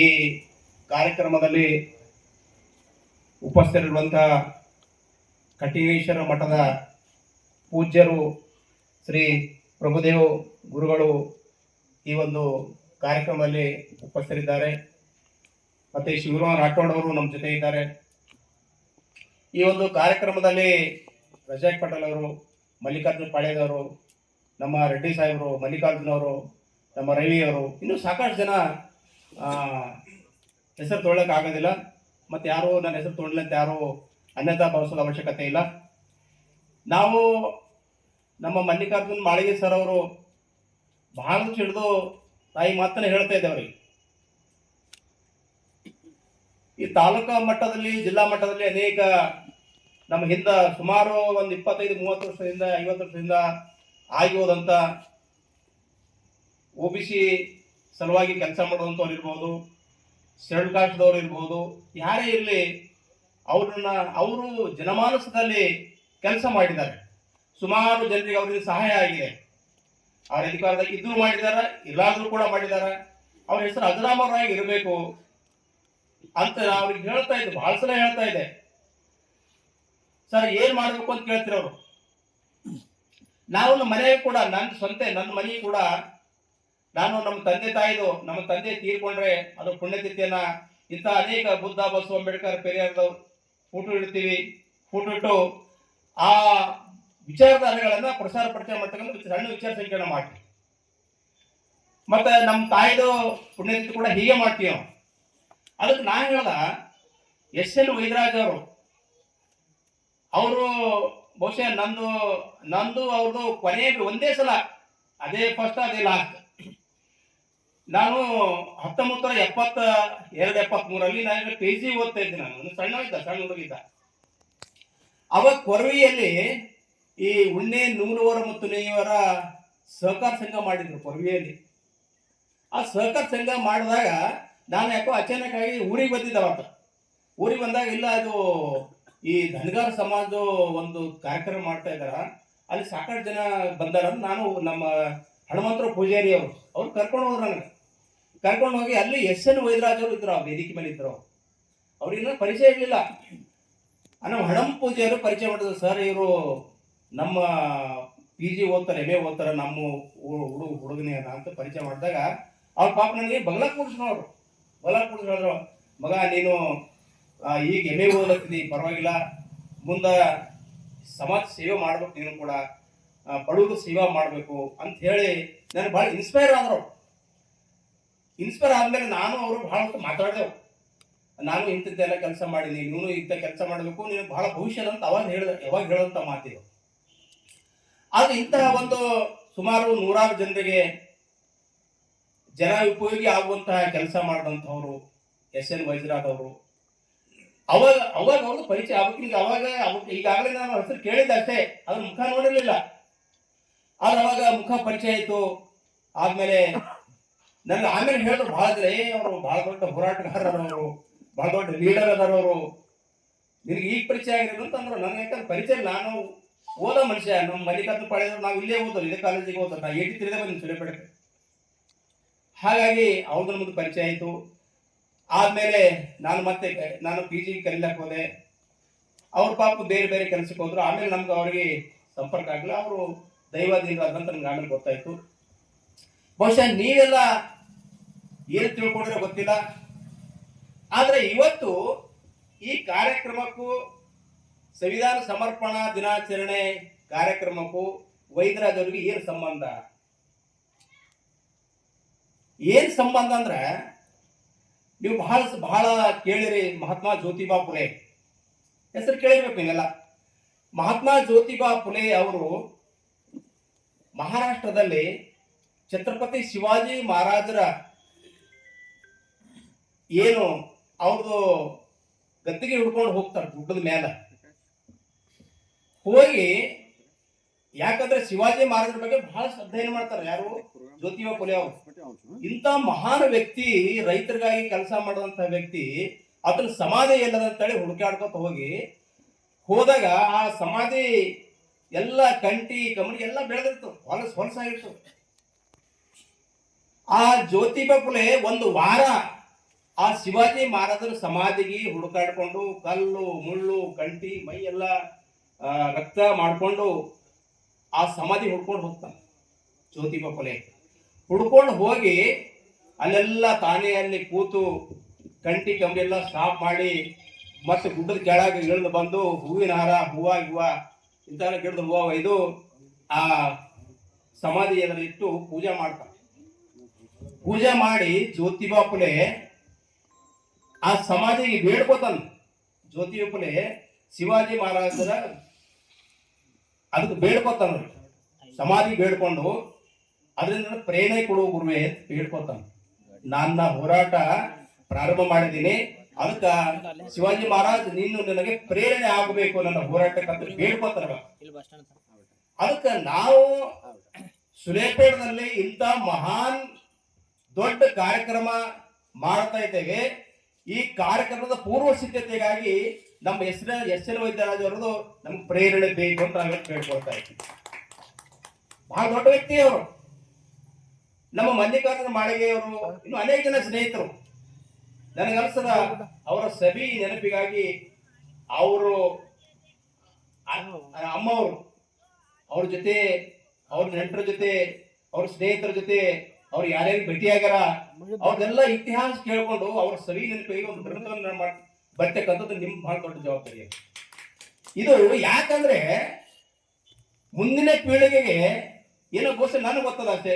ಈ ಕಾರ್ಯಕ್ರಮದಲ್ಲಿ ಉಪಸ್ಥಿತರಿರುವಂತಹ ಕಟ್ಟಿಗೇಶ್ವರ ಮಠದ ಪೂಜ್ಯರು ಶ್ರೀ ಪ್ರಭುದೇವ್ ಗುರುಗಳು ಈ ಒಂದು ಕಾರ್ಯಕ್ರಮದಲ್ಲಿ ಉಪಸ್ಥಿತರಿದ್ದಾರೆ. ಮತ್ತು ಶಿವರಾಮ್ ರಾಠೋಡ್ ಅವರು ನಮ್ಮ ಜೊತೆ ಇದ್ದಾರೆ. ಈ ಒಂದು ಕಾರ್ಯಕ್ರಮದಲ್ಲಿ ರಜಾಕ್ ಪಟೇಲ್ ಅವರು, ಮಲ್ಲಿಕಾರ್ಜುನ್ ಪಾಳ್ಯದವರು ನಮ್ಮ ರೆಡ್ಡಿ ಸಾಹೇಬರು, ಮಲ್ಲಿಕಾರ್ಜುನ್ ಅವರು, ನಮ್ಮ ರವಿ ಅವರು ಇನ್ನೂ ಸಾಕಷ್ಟು ಜನ ಹೆಸರು ತೊಗೊಳಕ್ಕೆ ಆಗೋದಿಲ್ಲ. ಮತ್ತು ಯಾರು ನನ್ನ ಹೆಸರು ತೊಗೊಳ್ಳಿ ಅಂತ ಯಾರು ಅನ್ಯತಾ ಭಾವಿಸೋದ ಅವಶ್ಯಕತೆ ಇಲ್ಲ. ನಾವು ನಮ್ಮ ಮಲ್ಲಿಕಾರ್ಜುನ್ ಮಾಳಿಗೆ ಸರ್ ಅವರು ಬಹಳ ಹಿಡಿದು ತಾಯಿ ಮಾತನ್ನ ಹೇಳ್ತಾ ಇದ್ದೇವ್ರಿ ಈ ತಾಲೂಕಾ ಮಟ್ಟದಲ್ಲಿ, ಜಿಲ್ಲಾ ಮಟ್ಟದಲ್ಲಿ ಅನೇಕ ನಮ್ಮ ಹಿಂದ ಸುಮಾರು ಒಂದು ಇಪ್ಪತ್ತೈದು, ಮೂವತ್ತು ವರ್ಷದಿಂದ, ಐವತ್ತು ವರ್ಷದಿಂದ ಆಗಿ ಹೋದಂಥ ಒ ಬಿ ಸಿ ಸಲುವಾಗಿ ಕೆಲಸ ಮಾಡುವಂಥವ್ರು ಇರ್ಬೋದು ಶೆಡ್ಯೂಲ್ ಕಾಸ್ಟ್ದವ್ರು ಇರ್ಬೋದು, ಯಾರೇ ಇರಲಿ, ಅವ್ರನ್ನ, ಅವರು ಜನಮಾನಸದಲ್ಲಿ ಕೆಲಸ ಮಾಡಿದ್ದಾರೆ. ಸುಮಾರು ಜನರಿಗೆ ಅವರಿಗೆ ಸಹಾಯ ಆಗಿದೆ. ಅವ್ರ ಅಧಿಕಾರದಲ್ಲಿ ಇದ್ರೂ ಮಾಡಿದ್ದಾರೆ ಇಲ್ಲಾದರೂ ಕೂಡ ಮಾಡಿದ್ದಾರೆ ಅವ್ರ ಹೆಸರು ಅಜರಾಮರಾಗಿ ಇರಬೇಕು ಅಂತ ಅವ್ರಿಗೆ ಹೇಳ್ತಾ ಇದ್ದೆ, ಬಹಳ ಸಲ ಹೇಳ್ತಾ ಇದೆ ಸರ್, ಏನು ಮಾಡಬೇಕು ಅಂತ ಕೇಳ್ತೀರ ಅವರು? ನಾವು ಮನೆಗೆ ಕೂಡ, ನನ್ನ ಸ್ವಂತ, ನನ್ನ ಮನೆ ಕೂಡ ನಾನು ನಮ್ಮ ತಂದೆ ತಾಯಿದು, ನಮ್ಮ ತಂದೆ ತೀರ್ಕೊಂಡ್ರೆ ಅದು ಪುಣ್ಯತಿಥಿಯನ್ನ ಇಂಥ ಅನೇಕ ಬುದ್ಧ, ಬಸವ, ಅಂಬೇಡ್ಕರ್ ಪೆರಿಯಾರ್ದವ್ರು ಫೋಟೋ ಇಡ್ತೀವಿ. ಫೋಟೋ ಇಟ್ಟು ಆ ವಿಚಾರಧಾರೆಗಳನ್ನ ಪ್ರಸಾರ ಪ್ರಚಾರ ಮಾಡ್ತಕ್ಕಂಥ ಸಣ್ಣ ವಿಚಾರ ಸಂಕಿರಣ ಮಾಡ್ತೀವಿ. ಮತ್ತೆ ನಮ್ಮ ತಾಯಿದು ಪುಣ್ಯತಿಥಿ ಕೂಡ ಹೀಗೆ ಮಾಡ್ತೀವಿ ಅದಕ್ಕೆ ನಾನು ಹೇಳ್ದ, ಎಸ್ ಎಲ್ ವೈದ್ಯರಾಜ್ ಅವರು ಅವರು ಬಹುಶಃ ನಂದು ನಂದು ಅವ್ರದ್ದು ಕೊನೆ ಒಂದೇ ಸಲ, ಅದೇ ಫಸ್ಟ್ ಅದೇ ಲಾಸ್ಟ್ ನಾನು ಹತ್ತೊಂಬತ್ತರ ಎಪ್ಪತ್ತ ಎರಡು ಎಪ್ಪತ್ತ್ ಮೂರಲ್ಲಿ ನಾನು ಪಿ ಜಿ ಓದ್ತಾ ಇದ್ದೆ ನಾನು. ಸಣ್ಣ ಇದ್ದ ಸಣ್ಣ ಹುಡುಗಿದ್ದ. ಅವಾಗ ಕೊರವಿಯಲ್ಲಿ ಈ ಉಣ್ಣೆ, ನೂಲುವರ ಮತ್ತು ನೇಯವರ ಸಹಕಾರ ಸಂಘ ಮಾಡಿದ್ರು ಕೊರವಿಯಲ್ಲಿ. ಆ ಸಹಕಾರ ಸಂಘ ಮಾಡಿದಾಗ ನಾನು ಯಾಕೋ ಅಚಾನಕ್ ಆಗಿ ಊರಿಗೆ ಬಂದಿದ್ದೆ ಅವತ್ತ ಊರಿಗೆ ಬಂದಾಗ, ಇಲ್ಲ, ಅದು ಈ ಧನಗಾರ ಸಮಾಜದ ಒಂದು ಕಾರ್ಯಕ್ರಮ ಮಾಡ್ತಾ ಇದ್ದಾರ? ಅಲ್ಲಿ ಸಾಕಷ್ಟು ಜನ ಬಂದಾರ ನಾನು ನಮ್ಮ ಹನುಮಂತರ ಪೂಜಾರಿ ಅವರು ಅವ್ರು ಕರ್ಕೊಂಡು ಹೋದ್ರು ನನಗೆ. ಕರ್ಕೊಂಡು ಹೋಗಿ ಅಲ್ಲಿ ಎಸ್ ಎನ್ ವೈದ್ಯರಾಜರು ಇದ್ರು ಆ ವೇದಿಕೆ ಮೇಲೆ ಇದ್ರು. ಅವ್ರಿಗಿನ್ನ ಪರಿಚಯ ಇರಲಿಲ್ಲ. ನಮ್ಮ ಹಣಂ ಪೂಜೆಯವರು ಪರಿಚಯ ಮಾಡಿದ್ರು. ಸರ್, ಇವರು ನಮ್ಮ ಪಿ ಜಿ ಓದ್ತಾರೆ ಎಂ ಎ ಓದ್ತಾರೆ, ನಮ್ಮ ಹುಡುಗ ಹುಡುಗನೇ ಅಂತ ಪರಿಚಯ ಮಾಡಿದಾಗ, ಅವ್ರ ಪಾಪ ನನಗೆ ಬಗಲ ಕೂಡಿಸ್ನವ್ರು ಬಗ್ಲಾ ಹೇಳಿದ್ರು ಮಗ, ನೀನು ಈಗ ಎಂ ಎ ಓದತ್ತೀನಿ ಪರವಾಗಿಲ್ಲ. ಮುಂದೆ ಸಮಾಜ ಸೇವೆ ಮಾಡ್ಬೇಕು ನೀನು ಕೂಡ. ಬಡವರು ಸೇವಾ ಮಾಡಬೇಕು ಅಂತ ಹೇಳಿ ನನಗೆ ಭಾಳ ಇನ್ಸ್ಪೈರ್ ಆದ್ರು. ಇನ್ಸ್ಪೈರ್ ಆದ್ಮೇಲೆ ನಾನು ಅವರು ಬಹಳಷ್ಟು ಮಾತಾಡಿದೆವು. ನಾನು ಇಂಥದ್ದೆಲ್ಲ ಕೆಲಸ ಮಾಡಿದ್ದೆ ನೀನು ಇಂಥ ಕೆಲಸ ಮಾಡಬೇಕು ನೀನು ಬಹಳ ಭವಿಷ್ಯ ಅಂತ ಅವಾಗ ಹೇಳಿದ ಯಾವಾಗ ಹೇಳೋಂಥ ಮಾತಿದೆ. ಆದ್ರೆ ಇಂತಹ ಒಂದು ಸುಮಾರು ನೂರಾರು ಜನರಿಗೆ ಜನ ಉಪಯೋಗಿ ಆಗುವಂತಹ ಕೆಲಸ ಮಾಡಿದಂಥವ್ರು ಎಸ್ ಎನ್ ಅವರು. ಅವಾಗ ಅವಾಗ ಅವ್ರದ್ದು ಪರಿಚಯ ಈಗ ಅವಾಗ ಅವಾಗ ಈಗಾಗಲೇ ನಾನು ಹೆಸರು ಕೇಳಿದ್ದೆ ಅಷ್ಟೇ ಅದ್ರ ಮುಖ ನೋಡಿರಲಿಲ್ಲ. ಆದ್ರೆ ಅವಾಗ ಮುಖ ಪರಿಚಯ ಆಯ್ತು. ಆದ್ಮೇಲೆ ನನಗೆ ಆಮೇಲೆ ಹೇಳಿದ್ರು ಬಹಳ ಜನ ಏ ಅವರು ಬಹಳ ದೊಡ್ಡ ಹೋರಾಟಗಾರರವರು ಬಹಳ ದೊಡ್ಡ ಲೀಡರ್ ಅದರವರು ನಿನಗೆ ಈಗ ಪರಿಚಯ ಆಗಿರೋದು ಅಂತಂದ್ರೆ ನನ್ನ ನನಗೆ ಯಾಕಂದ್ರೆ ಪರಿಚಯ ನಾನು ಓದೋ ಮನುಷ್ಯ, ನಮ್ಮ ಮಲ್ಲಿಕಾರ್ಜುನ ಪಡೆದ್ರು ನಾವು ಇಲ್ಲೇ ಓದೋದು ಇದೇ ಕಾಲೇಜಿಗೆ ಓದೋದು ನಾ ಏಟಿ ತಿರುಗದೆ ಬಂದು ಸುರೇಪೇಟೆ ಹಾಗಾಗಿ ಅವ್ರದ್ರ ಮುಂದೆ ಪರಿಚಯ ಆಯಿತು. ಆದಮೇಲೆ ನಾನು ಮತ್ತೆ ನಾನು ಪಿ ಜಿ ಕಲಿಲಕ್ಕೆ ಹೋದೆ. ಅವ್ರ ಪಾಪ ಬೇರೆ ಬೇರೆ ಕೆಲಸಕ್ಕೆ ಹೋದ್ರು. ಆಮೇಲೆ ನಮ್ಗೆ ಅವ್ರಿಗೆ ಸಂಪರ್ಕ ಆಗಲಿಲ್ಲ. ಅವರು ದೈವದಿಂದ ಅದಂತ ನನ್ಗೆ ಆಮೇಲೆ ಗೊತ್ತಾಯ್ತು. ಬಹುಶಃ ನೀವೆಲ್ಲ ಏನು ತಿಳ್ಕೊಂಡ್ರೆ ಗೊತ್ತಿಲ್ಲ. ಆದ್ರೆ ಇವತ್ತು ಈ ಕಾರ್ಯಕ್ರಮಕ್ಕೂ ಸಂವಿಧಾನ ಸಮರ್ಪಣಾ ದಿನಾಚರಣೆ ಕಾರ್ಯಕ್ರಮಕ್ಕೂ ವೈದ್ಯರಾಜವ್ರಿಗೆ ಏನು ಸಂಬಂಧ? ಏನ್ ಸಂಬಂಧ ಅಂದ್ರೆ ನೀವು ಬಹಳ ಬಹಳ ಕೇಳಿರಿ ಮಹಾತ್ಮ ಜ್ಯೋತಿಬಾ ಫುಲೆ. ಹೆಸರು ಕೇಳಿರ್ಬೇಕು ನೀವೆಲ್ಲ. ಮಹಾತ್ಮ ಜ್ಯೋತಿಬಾ ಫುಲೆ ಅವರು ಮಹಾರಾಷ್ಟ್ರದಲ್ಲಿ ಛತ್ರಪತಿ ಶಿವಾಜಿ ಮಹಾರಾಜರ ಏನು ಅವ್ರದ್ದು ಗದ್ದಿಗೆ ಹಿಡ್ಕೊಂಡು ಹೋಗ್ತಾರೆ ಗುಡ್ಡದ ಮೇಲೆ ಹೋಗಿ ಯಾಕಂದ್ರೆ ಶಿವಾಜಿ ಮಹಾರಾಜರ ಬಗ್ಗೆ ಬಹಳ ಅಧ್ಯಯನ ಮಾಡ್ತಾರೆ ಯಾರು? ಜ್ಯೋತಿಬಾ ಫುಲೆ ಅವರು. ಇಂಥ ಮಹಾನ್ ವ್ಯಕ್ತಿ, ರೈತರಿಗಾಗಿ ಕೆಲಸ ಮಾಡುವಂತ ವ್ಯಕ್ತಿ ಅದನ್ನ ಸಮಾಧಿ ಎಲ್ಲದಂತೇಳಿ ಹುಡುಕಾಡ್ಕೊತ ಹೋಗಿ, ಹೋದಾಗ ಆ ಸಮಾಧಿ ಎಲ್ಲ ಕಂಟಿ ಕಮಣಿ ಎಲ್ಲ ಬೆಳೆದಿರ್ತು ಹೊಲಸ್ ಹೊಲಸಾಗಿರ್ತು ಆ ಜ್ಯೋತಿ ಒಂದು ವಾರ ಆ ಶಿವಾಜಿ ಮಹಾರಾಜರ ಸಮಾಧಿಗೆ ಹುಡುಕಾಡ್ಕೊಂಡು ಕಲ್ಲು, ಮುಳ್ಳು ಕಂಟಿ ಮೈ ಎಲ್ಲ ರಕ್ತ ಮಾಡಿಕೊಂಡು ಆ ಸಮಾಧಿ ಹುಡ್ಕೊಂಡು ಹೋಗ್ತಾನೆ ಜ್ಯೋತಿ ಫುಲೆ ಹುಡ್ಕೊಂಡು ಹೋಗಿ ಅಲ್ಲೆಲ್ಲ ತಾನೇ ಅಲ್ಲಿ ಕೂತು ಕಂಟಿ ಕಂಬೆಲ್ಲ ಸ್ಟಾಪ್ ಮಾಡಿ ಮತ್ತೆ ಗುಡ್ಡದ ಕೆಳಗೆ ಇಳಿದು ಬಂದು ಹೂವಿನ ಹಾರ, ಹೂವ ಗಿವ ಇಂಥ ಗಿಡದ ಹೂವ ಒಯ್ದು ಆ ಸಮಾಧಿ ಎದುರು ಇಟ್ಟು ಪೂಜೆ ಮಾಡ್ತಾನೆ. ಪೂಜೆ ಮಾಡಿ ಜ್ಯೋತಿಬಾ ಪುಲೆ ಆ ಸಮಾಧಿಗೆ ಬೇಡ್ಕೋತಾನ. ಜ್ಯೋತಿ ಪುಲೆ ಶಿವಾಜಿ ಮಹಾರಾಜರ ಅದಕ್ಕೆ ಬೇಡ್ಕೋತಾನ. ಸಮಾಧಿ ಬೇಡ್ಕೊಂಡು ಅದರಿಂದ ಪ್ರೇರಣೆ ಕೊಡುವ ಗುರುವೆ ಬೇಡ್ಕೋತಾನ. ನನ್ನ ಹೋರಾಟ ಪ್ರಾರಂಭ ಮಾಡಿದ್ದೀನಿ. ಅದಕ್ಕ ಶಿವಾಜಿ ಮಹಾರಾಜ್ ನೀನು ನನಗೆ ಪ್ರೇರಣೆ ಆಗಬೇಕು. ನನ್ನ ಹೋರಾಟಕ್ಕಂತ ಬೇಡ್ಕೋತಾರ ಅದಕ್ಕ ನಾವು ಸುಲೇಪೇಟದಲ್ಲಿ ಇಂಥ ಮಹಾನ್ ದೊಡ್ಡ ಕಾರ್ಯಕ್ರಮ ಮಾಡ್ತಾ ಇದ್ದೇವೆ. ಈ ಕಾರ್ಯಕ್ರಮದ ಪೂರ್ವ ಸಿದ್ಧತೆಗಾಗಿ ನಮ್ಮ ಹೆಸರ ಎಸ್ ಎಲ್ ವೈದ್ಯರಾಜ್ ಅವರದು ನಮ್ಗೆ ಪ್ರೇರಣೆ ಬೇಕು ಅಂತ ನಾವೇ ಕೇಳ್ಕೊಳ್ತಾ ಇದ್ದೀವಿ. ಬಹಳ ದೊಡ್ಡ ವ್ಯಕ್ತಿ ಅವರು. ನಮ್ಮ ಮಲ್ಲಿಕಾರ್ಜುನ ಮಾಳಿಗೆಯವರು ಇನ್ನು ಅನೇಕ ಜನ ಸ್ನೇಹಿತರು. ನನಗನ್ಸದ ಅವರ ಸಭಿ ನೆನಪಿಗಾಗಿ ಅವರು ಅಮ್ಮವರು, ಅವ್ರ ಜೊತೆ, ಅವ್ರ ನೆಂಟರ ಜೊತೆ, ಅವ್ರ ಸ್ನೇಹಿತರ ಜೊತೆ ಅವ್ರು ಯಾರ್ಯಾರು ಭೇಟಿಯಾಗ್ಯಾರ ಅವ್ರದೆಲ್ಲ ಇತಿಹಾಸ ಕೇಳ್ಕೊಂಡು ಅವ್ರ ಸರಿ ನೆನಪಿಗೆ ಒಂದು ಗ್ರಂಥವನ್ನ ಮಾಡಿ ಬರ್ತಕ್ಕಂಥದ್ದು ನಿಮ್ ಬಹಳ ದೊಡ್ಡ ಜವಾಬ್ದಾರಿ ಇದು ಯಾಕಂದ್ರೆ ಮುಂದಿನ ಪೀಳಿಗೆಗೆ ಏನೋ ಗೋಷ್ಠಿ ನನಗೆ ಗೊತ್ತದ ಅಷ್ಟೇ.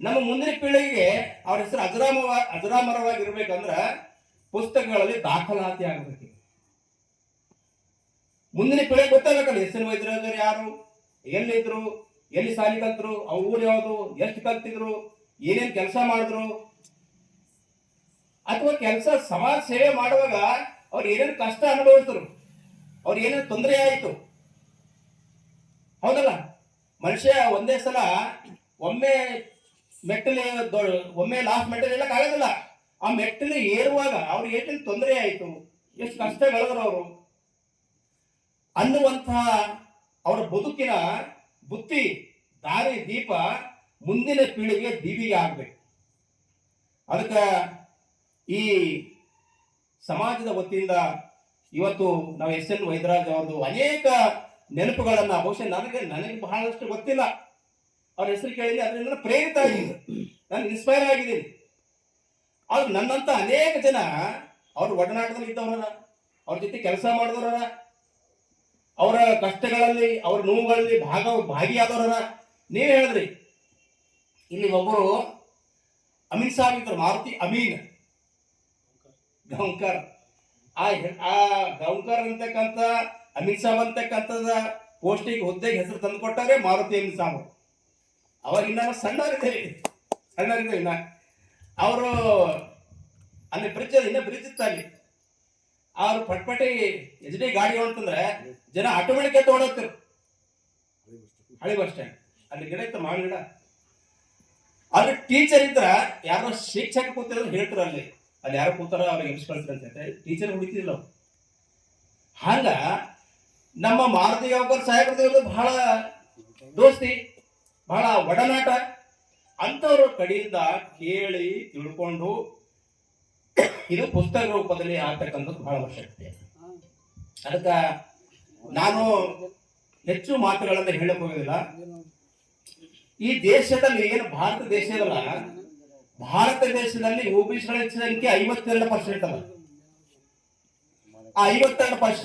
ನಮ್ಮ ಮುಂದಿನ ಪೀಳಿಗೆಗೆ ಅವ್ರ ಹೆಸರು ಅಜರಾಮ ಅಜರಾಮರವಾಗಿರ್ಬೇಕಂದ್ರ ಪುಸ್ತಕಗಳಲ್ಲಿ ದಾಖಲಾತಿ ಆಗಬೇಕು. ಮುಂದಿನ ಪೀಳಿಗೆ ಗೊತ್ತಾಗಬೇಕಲ್ಲ ಹೆಸರು ವೈದ್ಯರಾಜರು ಯಾರು ಎಲ್ಲಿದ್ರು? ಎಲ್ಲಿ ಸಾಲಿ ಕಲ್ತರು ಅವ್ರ ಊರು ಯಾವುದು, ಎಷ್ಟು ಕಲ್ತಿದ್ರು, ಏನೇನ್ ಕೆಲಸ ಮಾಡಿದ್ರು. ಅಥವಾ ಕೆಲಸ ಸಮಾಜ ಸೇವೆ ಮಾಡುವಾಗ ಅವ್ರು ಏನೇನು ಕಷ್ಟ ಅನುಭವಿಸಿದ್ರು, ಅವ್ರು ಏನೇನು ತೊಂದರೆ ಆಯಿತು. ಹೌದಲ್ಲ? ಮನುಷ್ಯ ಒಂದೇ ಸಲ ಒಮ್ಮೆ ಮೆಟ್ಟಲೆ ಒಮ್ಮೆ ಲಾಸ್ಟ್ ಮೆಟ್ಟಲು ಹೇಳಕ್ ಆ ಮೆಟ್ಟಲು ಏರುವಾಗ ಅವ್ರಿಗೆ ಏನೇನು ತೊಂದರೆ ಆಯಿತು, ಎಷ್ಟು ಕಷ್ಟ ಬೆಳೆದ್ರು ಅವರು. ಅನ್ನುವಂತಹ ಅವರ ಬದುಕಿನ ಬುತ್ತಿ, ದಾರಿ, ದೀಪ ಮುಂದಿನ ಪೀಳಿಗೆ ದೀವಿಗೆ ಆಗ್ಬೇಕು. ಅದಕ್ಕೆ ಈ ಸಮಾಜದ ವತಿಯಿಂದ ಇವತ್ತು ನಾವು ಎಸ್ ಎನ್ ವೈದ್ಯರಾಜ್ ಅವ್ರದ್ದು ಅನೇಕ ನೆನಪುಗಳನ್ನ, ಬಹುಶಃ ನನಗೆ ನನಗೆ ಬಹಳಷ್ಟು ಗೊತ್ತಿಲ್ಲ. ಅವ್ರ ಹೆಸರು ಕೇಳಿದ್ರೆ ಅದರಿಂದ ಪ್ರೇರಿತ ಆಗಿದೆ ನಾನು ಇನ್ಸ್ಪೈರ್ ಆಗಿದ್ದೀನಿ. ಆದ್ರೆ ನನ್ನಂತ ಅನೇಕ ಜನ ಅವ್ರ ಒಡನಾಟದಲ್ಲಿ ಇದ್ದವರ ಅವ್ರ ಜೊತೆ ಕೆಲಸ ಮಾಡಿದವರ ಅವರ ಕಷ್ಟಗಳಲ್ಲಿ, ಅವ್ರ ನೋವುಗಳಲ್ಲಿ ಭಾಗ ಭಾಗಿಯಾದವರ ನೀವೇ ಹೇಳಿದ್ರಿ. ಇಲ್ಲಿ ಒಬ್ಬರು ಅಮೀನ್ ಸಾಬ್ ಇದ್ರು, ಮಾರುತಿ ಅಮೀನ್. ಗೌಂಕರ್. ಆ ಆ ಗೌಂಕರ್ ಅಂತಕ್ಕಂಥ ಅಮಿತ್ ಸಾಬ್ ಅಂತಕ್ಕಂಥದ ಪೋಸ್ಟಿಗೆ ಹುದ್ದೆಗೆ ಹೆಸರು ತಂದು ಕೊಟ್ಟಾರೆ ಮಾರುತಿ ಅಮೀನ್ ಇನ್ನ ನಾವು ಸಣ್ಣವರಿದ್ದೇವೆ. ಸಣ್ಣವರಿದ್ದೇವೆ ಇನ್ನ. ಅವರು ಅಲ್ಲಿ ಬ್ರಿಡ್ಜ್ ಇನ್ನ ಬ್ರಿಡ್ಜ್ ಇತ್ತು ಅಲ್ಲಿ. ಅವ್ರು ಪಟ್ಪಟಿ ಎಚ್ ಡಿ ಗಾಡಿ ಅಂತಂದ್ರೆ ಜನ ಆಟೋಮೆಟಿಕ್ ಎತ್ತು ಓಡೋಗ್ತಿರು ಹಳಿ ಬಸ್ ಸ್ಟ್ಯಾಂಡ್. ಅಲ್ಲಿ ಗಿಡ ಇತ್ತು, ಮಾವಿನ ಗಿಡ. ಅಲ್ಲಿ ಟೀಚರ್ ಇದ್ರ ಯಾರೋ ಶಿಕ್ಷಕ ಕೂತಿರೋದು ಹೇಳ್ತಾರ ಅಲ್ಲಿ. ಅಲ್ಲಿ ಯಾರು ಕೂತಾರ ಅವ್ರಿಗೆ ಎಬ್ಸ್ಕೊಳ್ತಾರೆ ಅಂತ ಟೀಚರ್ ಹುಡುಕಿದಿಲ್ಲ ಹಂಗ ನಮ್ಮ ಮಾರುತಿ ಗಾಂವ್ಕರ್ ಸಾಹೇಬ್ರದ್ದು ಬಹಳ ದೋಸ್ತಿ, ಬಹಳ ಒಡನಾಟ. ಅಂಥವ್ರ ಕಡೆಯಿಂದ ಕೇಳಿ ತಿಳ್ಕೊಂಡು ಇದು ಪುಸ್ತಕ ರೂಪದಲ್ಲಿ ಆಗ್ತಕ್ಕಂಥದ್ದು ಬಹಳ ಅವಶ್ಯಕತೆ ಅದಕ್ಕೆ ನಾನು ಹೆಚ್ಚು ಮಾತುಗಳನ್ನು ಹೇಳಕ್ ಹೋಗೋದಿಲ್ಲ. ಈ ದೇಶದಲ್ಲಿ, ಏನು ಭಾರತ ದೇಶ ಇದಲ್ಲ ಭಾರತ ದೇಶದಲ್ಲಿ ಒಬಿಸಿಗಳ ಸಂಖ್ಯೆ ಐವತ್ತೆರಡು ಪರ್ಸೆಂಟ್ ಅಲ್ಲ ಆ ಐವತ್ತೆರಡು ಪರ್ಸೆಂಟ್